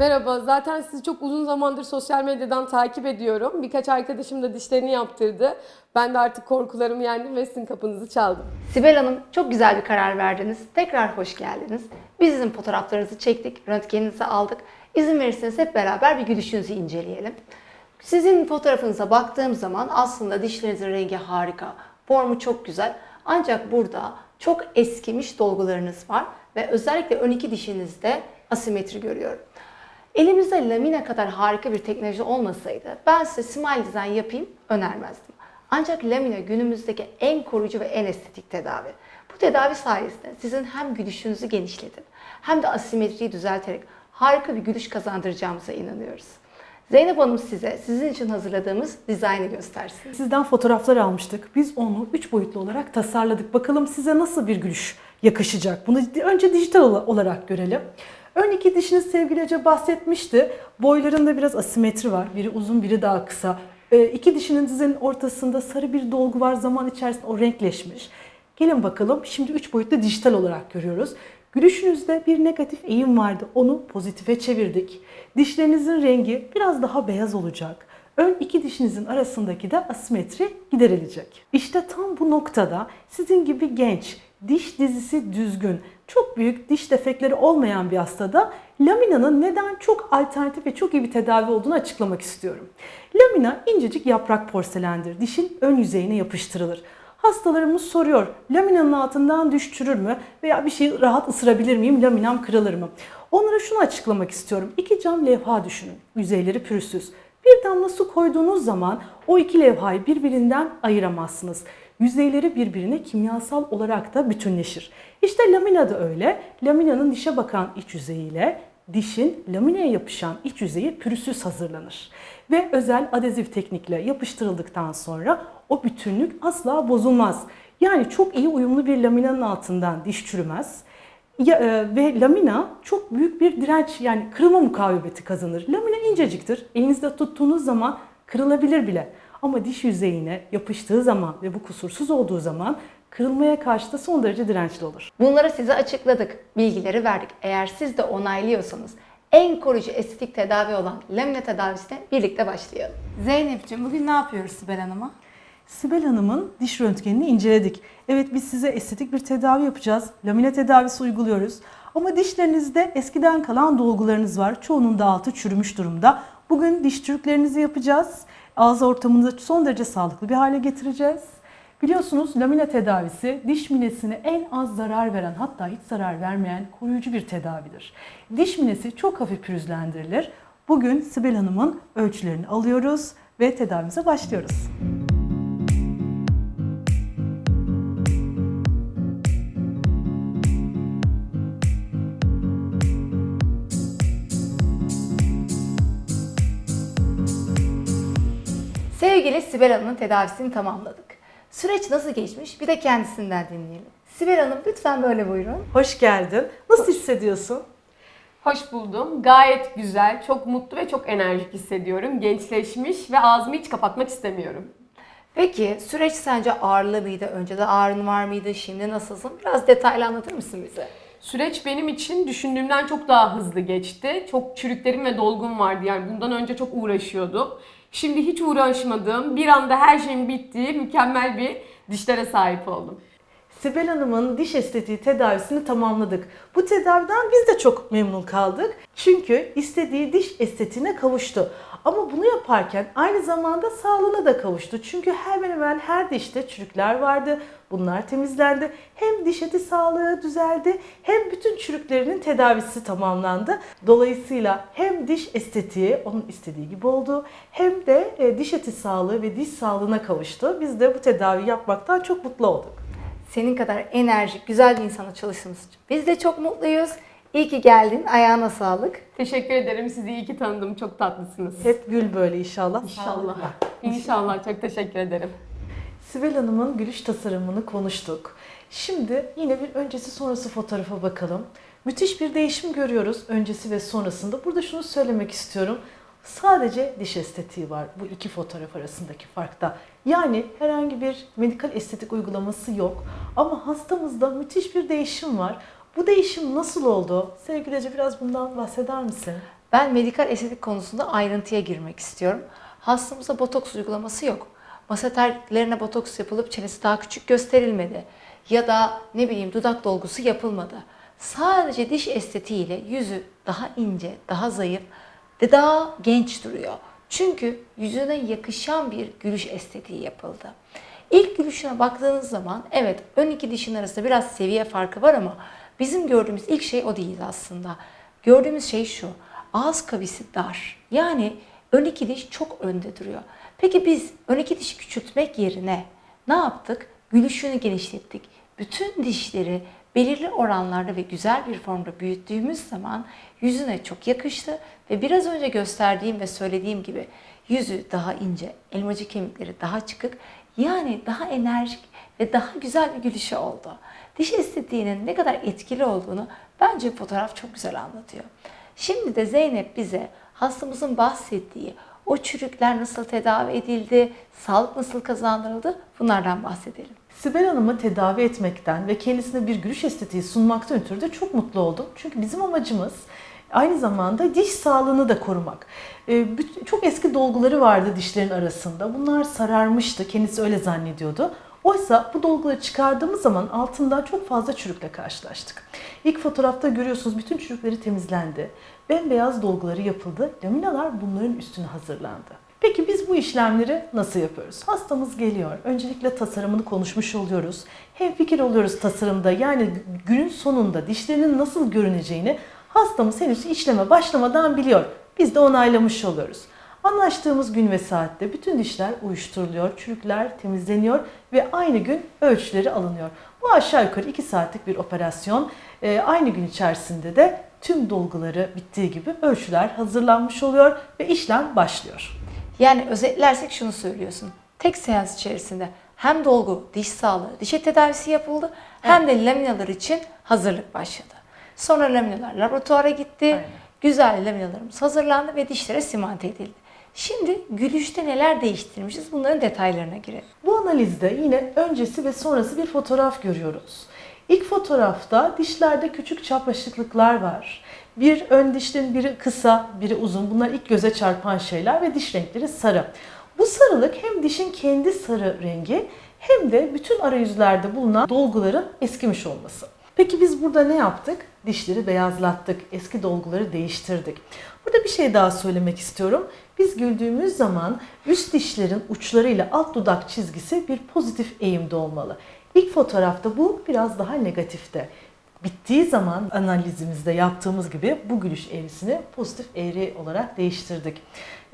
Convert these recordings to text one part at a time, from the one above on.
Merhaba, zaten sizi çok uzun zamandır sosyal medyadan takip ediyorum. Birkaç arkadaşım da dişlerini yaptırdı. Ben de artık korkularımı yendim ve sizin kapınızı çaldım. Sibel Hanım çok güzel bir karar verdiniz. Tekrar hoş geldiniz. Biz sizin fotoğraflarınızı çektik, röntgeninizi aldık. İzin verirseniz hep beraber bir gülüşünüzü inceleyelim. Sizin fotoğrafınıza baktığım zaman aslında dişlerinizin rengi harika, formu çok güzel. Ancak burada çok eskimiş dolgularınız var ve özellikle ön iki dişinizde asimetri görüyorum. Elimizde lamine kadar harika bir teknoloji olmasaydı ben size smile design yapayım önermezdim. Ancak lamine günümüzdeki en koruyucu ve en estetik tedavi. Bu tedavi sayesinde sizin hem gülüşünüzü genişletip hem de asimetriyi düzelterek harika bir gülüş kazandıracağımıza inanıyoruz. Zeynep Hanım size sizin için hazırladığımız dizaynı göstersin. Sizden fotoğraflar almıştık. Biz onu 3 boyutlu olarak tasarladık. Bakalım size nasıl bir gülüş yakışacak. Bunu önce dijital ola- olarak görelim. Ön iki dişiniz sevgili Ece bahsetmişti. Boylarında biraz asimetri var. Biri uzun, biri daha kısa. Ee, iki dişinizin ortasında sarı bir dolgu var. Zaman içerisinde o renkleşmiş. Gelin bakalım şimdi 3 boyutlu dijital olarak görüyoruz. Gülüşünüzde bir negatif eğim vardı. Onu pozitife çevirdik. Dişlerinizin rengi biraz daha beyaz olacak. Ön iki dişinizin arasındaki de asimetri giderilecek. İşte tam bu noktada sizin gibi genç, diş dizisi düzgün, çok büyük diş defekleri olmayan bir hastada laminanın neden çok alternatif ve çok iyi bir tedavi olduğunu açıklamak istiyorum. Lamina incecik yaprak porselendir. Dişin ön yüzeyine yapıştırılır. Hastalarımız soruyor, laminanın altından diş çürür mü veya bir şeyi rahat ısırabilir miyim, laminam kırılır mı? Onlara şunu açıklamak istiyorum. İki cam levha düşünün, yüzeyleri pürüzsüz. Bir damla su koyduğunuz zaman o iki levhayı birbirinden ayıramazsınız. Yüzeyleri birbirine kimyasal olarak da bütünleşir. İşte lamina da öyle. Laminanın dişe bakan iç yüzeyiyle dişin lamineye yapışan iç yüzeyi pürüzsüz hazırlanır. Ve özel adezif teknikle yapıştırıldıktan sonra o bütünlük asla bozulmaz. Yani çok iyi uyumlu bir laminanın altından diş çürümez. Ya, e, ve lamina çok büyük bir direnç yani kırılma mukavemeti kazanır. Lamina inceciktir. Elinizde tuttuğunuz zaman kırılabilir bile. Ama diş yüzeyine yapıştığı zaman ve bu kusursuz olduğu zaman kırılmaya karşı da son derece dirençli olur. Bunları size açıkladık, bilgileri verdik. Eğer siz de onaylıyorsanız en koruyucu estetik tedavi olan lamine tedavisine birlikte başlayalım. Zeynep'ciğim bugün ne yapıyoruz Sibel Hanım'a? Sibel Hanım'ın diş röntgenini inceledik. Evet biz size estetik bir tedavi yapacağız. Lamine tedavisi uyguluyoruz. Ama dişlerinizde eskiden kalan dolgularınız var. Çoğunun da altı çürümüş durumda. Bugün diş çürüklerinizi yapacağız. Ağız ortamını son derece sağlıklı bir hale getireceğiz. Biliyorsunuz lamine tedavisi diş minesine en az zarar veren hatta hiç zarar vermeyen koruyucu bir tedavidir. Diş minesi çok hafif pürüzlendirilir. Bugün Sibel Hanım'ın ölçülerini alıyoruz ve tedavimize başlıyoruz. Sevgili Sibel Hanım'ın tedavisini tamamladık. Süreç nasıl geçmiş bir de kendisinden dinleyelim. Sibel Hanım lütfen böyle buyurun. Hoş geldin. Nasıl hissediyorsun? Hoş buldum. Gayet güzel, çok mutlu ve çok enerjik hissediyorum. Gençleşmiş ve ağzımı hiç kapatmak istemiyorum. Peki süreç sence ağrılı mıydı? Önce de ağrın var mıydı? Şimdi nasılsın? Biraz detaylı anlatır mısın bize? Süreç benim için düşündüğümden çok daha hızlı geçti. Çok çürüklerim ve dolgum vardı. Yani bundan önce çok uğraşıyordum. Şimdi hiç uğraşmadığım, bir anda her şeyin bittiği mükemmel bir dişlere sahip oldum. Sibel Hanım'ın diş estetiği tedavisini tamamladık. Bu tedaviden biz de çok memnun kaldık. Çünkü istediği diş estetiğine kavuştu. Ama bunu yaparken aynı zamanda sağlığına da kavuştu. Çünkü hemen hemen her dişte çürükler vardı. Bunlar temizlendi. Hem diş eti sağlığı düzeldi hem bütün çürüklerinin tedavisi tamamlandı. Dolayısıyla hem diş estetiği onun istediği gibi oldu hem de e, diş eti sağlığı ve diş sağlığına kavuştu. Biz de bu tedavi yapmaktan çok mutlu olduk. Senin kadar enerjik, güzel bir insana çalıştığımız için biz de çok mutluyuz. İyi ki geldin. Ayağına sağlık. Teşekkür ederim. Sizi iyi ki tanıdım. Çok tatlısınız. Hep gül böyle inşallah. İnşallah. İnşallah. Çok teşekkür ederim. Sibel Hanım'ın gülüş tasarımını konuştuk. Şimdi yine bir öncesi sonrası fotoğrafa bakalım. Müthiş bir değişim görüyoruz öncesi ve sonrasında. Burada şunu söylemek istiyorum. Sadece diş estetiği var bu iki fotoğraf arasındaki farkta. Yani herhangi bir medikal estetik uygulaması yok. Ama hastamızda müthiş bir değişim var. Bu değişim nasıl oldu? Sevgili Ece biraz bundan bahseder misin? Ben medikal estetik konusunda ayrıntıya girmek istiyorum. Hastamıza botoks uygulaması yok. Masa terliklerine botoks yapılıp çenesi daha küçük gösterilmedi. Ya da ne bileyim dudak dolgusu yapılmadı. Sadece diş estetiğiyle yüzü daha ince, daha zayıf ve daha genç duruyor. Çünkü yüzüne yakışan bir gülüş estetiği yapıldı. İlk gülüşüne baktığınız zaman evet ön iki dişin arasında biraz seviye farkı var ama bizim gördüğümüz ilk şey o değil aslında. Gördüğümüz şey şu. Ağız kavisi dar. Yani ön iki diş çok önde duruyor. Peki biz ön iki dişi küçültmek yerine ne yaptık? Gülüşünü genişlettik. Bütün dişleri belirli oranlarda ve güzel bir formda büyüttüğümüz zaman yüzüne çok yakıştı ve biraz önce gösterdiğim ve söylediğim gibi yüzü daha ince, elmacık kemikleri daha çıkık, yani daha enerjik ve daha güzel bir gülüşü oldu. Diş estetiğinin ne kadar etkili olduğunu bence fotoğraf çok güzel anlatıyor. Şimdi de Zeynep bize hastamızın bahsettiği o çürükler nasıl tedavi edildi, sağlık nasıl kazandırıldı bunlardan bahsedelim. Sibel Hanım'ı tedavi etmekten ve kendisine bir gülüş estetiği sunmaktan ötürü de çok mutlu oldum. Çünkü bizim amacımız aynı zamanda diş sağlığını da korumak. Ee, Çok eski dolguları vardı dişlerin arasında. Bunlar sararmıştı. Kendisi öyle zannediyordu. Oysa bu dolguları çıkardığımız zaman altından çok fazla çürükle karşılaştık. İlk fotoğrafta görüyorsunuz bütün çürükleri temizlendi. Bembeyaz dolguları yapıldı. Laminalar bunların üstüne hazırlandı. Peki biz bu işlemleri nasıl yapıyoruz? Hastamız geliyor. Öncelikle tasarımını konuşmuş oluyoruz. Hem fikir oluyoruz tasarımda. Yani günün sonunda dişlerinin nasıl görüneceğini hastamız henüz işleme başlamadan biliyor. Biz de onaylamış oluyoruz. Anlaştığımız gün ve saatte bütün dişler uyuşturuluyor, çürükler temizleniyor ve aynı gün ölçüleri alınıyor. Bu aşağı yukarı 2 saatlik bir operasyon. Ee, aynı gün içerisinde de tüm dolguları bittiği gibi ölçüler hazırlanmış oluyor ve işlem başlıyor. Yani özetlersek şunu söylüyorsun. Tek seans içerisinde hem dolgu, diş sağlığı, diş eti tedavisi yapıldı hem de laminalar için hazırlık başladı. Sonra laminalar laboratuvara gitti. Aynen. Güzel laminalarımız hazırlandı ve dişlere simante edildi. Şimdi gülüşte neler değiştirmişiz bunların detaylarına girelim. Bu analizde yine öncesi ve sonrası bir fotoğraf görüyoruz. İlk fotoğrafta dişlerde küçük çapraşıklıklar var. Bir ön dişlerin biri kısa, biri uzun. Bunlar ilk göze çarpan şeyler ve diş renkleri sarı. Bu sarılık hem dişin kendi sarı rengi hem de bütün arayüzlerde bulunan dolguların eskimiş olması. Peki biz burada ne yaptık? Dişleri beyazlattık, eski dolguları değiştirdik. Burada bir şey daha söylemek istiyorum. Biz güldüğümüz zaman üst dişlerin uçlarıyla alt dudak çizgisi bir pozitif eğimde olmalı. İlk fotoğrafta bu biraz daha negatifte. Bittiği zaman analizimizde yaptığımız gibi bu gülüş eğrisini pozitif eğri olarak değiştirdik.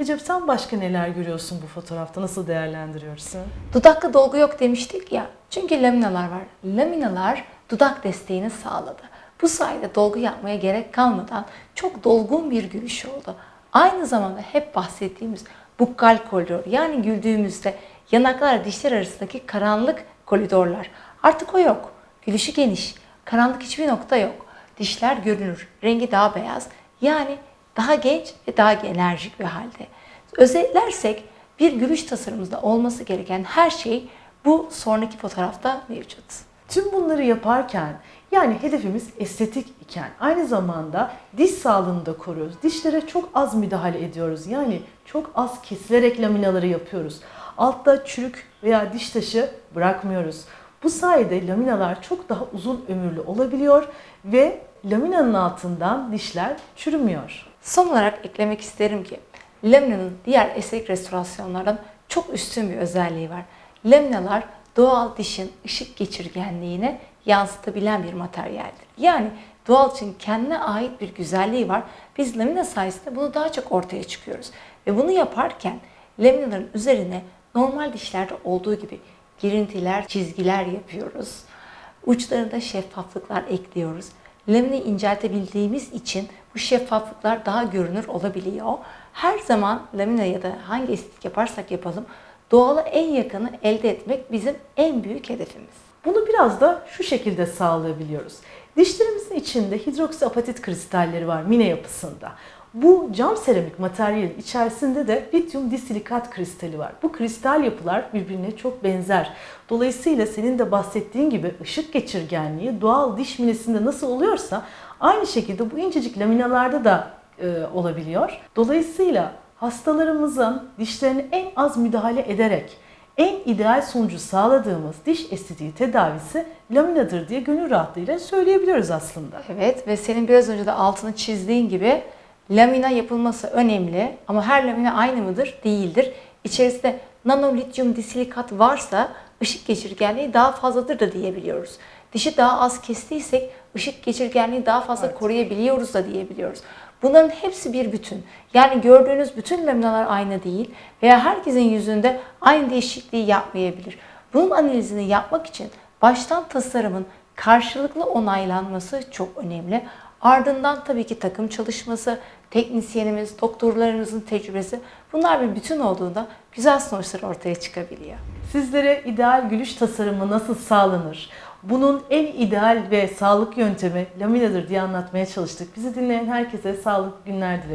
Recep sen başka neler görüyorsun bu fotoğrafta? Nasıl değerlendiriyorsun? Dudakta dolgu yok demiştik ya. Çünkü laminalar var. Laminalar dudak desteğini sağladı. Bu sayede dolgu yapmaya gerek kalmadan çok dolgun bir gülüş oldu. Aynı zamanda hep bahsettiğimiz bukkal koridor yani güldüğümüzde yanaklar dişler arasındaki karanlık koridorlar. Artık o yok. Gülüşü geniş. Karanlık hiçbir nokta yok. Dişler görünür. Rengi daha beyaz. Yani daha genç ve daha enerjik bir halde. Özetlersek bir gülüş tasarımımızda olması gereken her şey bu sonraki fotoğrafta mevcut. Tüm bunları yaparken yani hedefimiz estetik iken aynı zamanda diş sağlığını da koruyoruz. Dişlere çok az müdahale ediyoruz. Yani çok az kesilerek laminaları yapıyoruz. Altta çürük veya diş taşı bırakmıyoruz. Bu sayede laminalar çok daha uzun ömürlü olabiliyor ve laminanın altından dişler çürümüyor. Son olarak eklemek isterim ki laminanın diğer estetik restorasyonlardan çok üstün bir özelliği var. Laminalar doğal dişin ışık geçirgenliğine yansıtabilen bir materyaldir. Yani doğal için kendine ait bir güzelliği var. Biz lamina sayesinde bunu daha çok ortaya çıkıyoruz. Ve bunu yaparken laminaların üzerine normal dişlerde olduğu gibi girintiler, çizgiler yapıyoruz. Uçlarında şeffaflıklar ekliyoruz. Laminayı inceltebildiğimiz için bu şeffaflıklar daha görünür olabiliyor. Her zaman lamina ya da hangi estetik yaparsak yapalım doğala en yakını elde etmek bizim en büyük hedefimiz. Bunu biraz da şu şekilde sağlayabiliyoruz. Dişlerimizin içinde hidroksiapatit kristalleri var mine yapısında. Bu cam seramik materyalin içerisinde de lityum disilikat kristali var. Bu kristal yapılar birbirine çok benzer. Dolayısıyla senin de bahsettiğin gibi ışık geçirgenliği doğal diş minesinde nasıl oluyorsa aynı şekilde bu incecik laminalarda da e, olabiliyor. Dolayısıyla hastalarımızın dişlerini en az müdahale ederek en ideal sonucu sağladığımız diş estetiği tedavisi laminadır diye gönül rahatlığıyla söyleyebiliyoruz aslında. Evet ve senin biraz önce de altını çizdiğin gibi lamina yapılması önemli ama her lamina aynı mıdır? Değildir. İçerisinde nanolityum disilikat varsa ışık geçirgenliği daha fazladır da diyebiliyoruz. Dişi daha az kestiysek ışık geçirgenliği daha fazla koruyabiliyoruz da diyebiliyoruz. Bunların hepsi bir bütün. Yani gördüğünüz bütün laminalar aynı değil veya herkesin yüzünde aynı değişikliği yapmayabilir. Bunun analizini yapmak için baştan tasarımın karşılıklı onaylanması çok önemli. Ardından tabii ki takım çalışması, teknisyenimiz, doktorlarımızın tecrübesi bunlar bir bütün olduğunda güzel sonuçlar ortaya çıkabiliyor. Sizlere ideal gülüş tasarımı nasıl sağlanır? Bunun en ideal ve sağlık yöntemi laminadır diye anlatmaya çalıştık. Bizi dinleyen herkese sağlıklı günler dileriz.